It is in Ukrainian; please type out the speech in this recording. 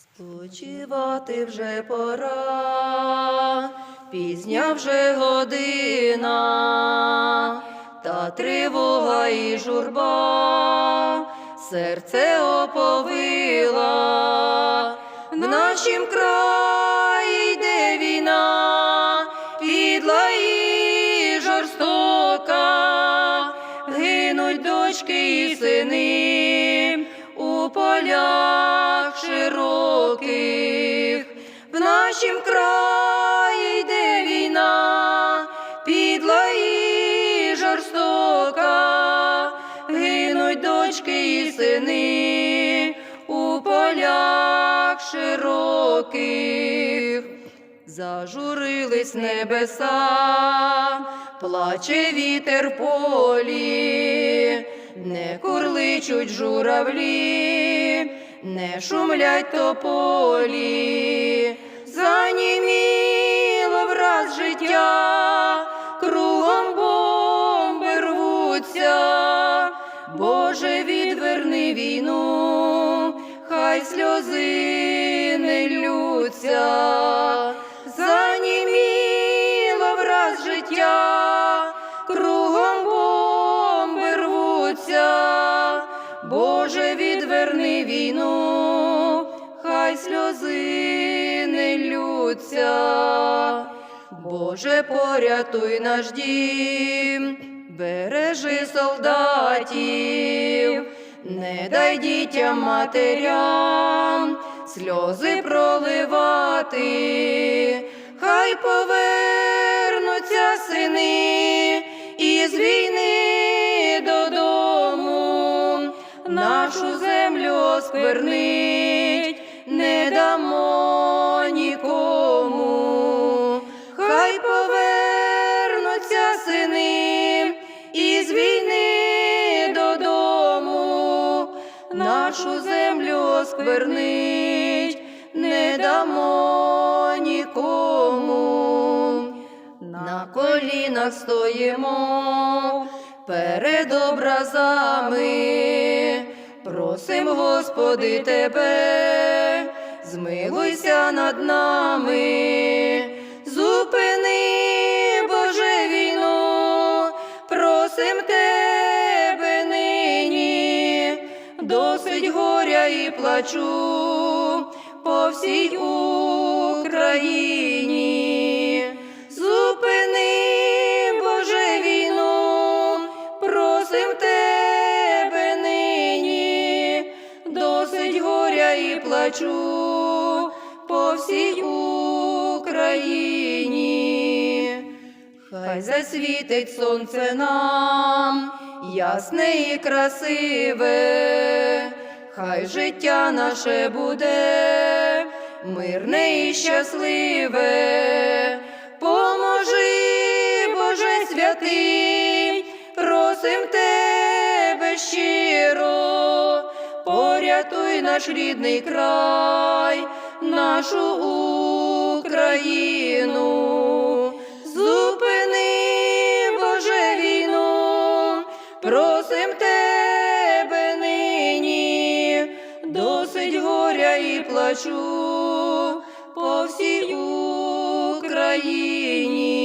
Спочивати вже пора, пізня вже година, та тривога і журба, серце оповила, в нашім краї йде війна, підла і жорстока, гинуть дочки і сини. У полях сини у полях широких. Зажурились небеса, плаче вітер полі, не курличуть журавлі, не шумлять тополі, заніміло враз життя, хай сльози не лються, заніміло враз життя, кругом бомби рвуться, Боже, відверни війну, хай сльози не лються. Боже, порятуй наш дім, бережи солдатів, не дай дітям матерям сльози проливати, хай повернуться сини із війни додому, нашу землю осквернить, не дамо нашу землю осквернить, не дамо нікому. На колінах стоїмо перед образами, просим, Господи, Тебе, змилуйся над нами, досить горя і плачу по всій Україні. Зупини, Боже, війну, просим тебе нині, досить горя і плачу по всій Україні. Хай засвітить сонце нам, ясне і красиве, хай життя наше буде мирне і щасливе, поможи, Боже святий, просим тебе щиро, порятуй наш рідний край, нашу Україну. Зупини, Боже, війну, просим тебе горя і плачу по всій Україні.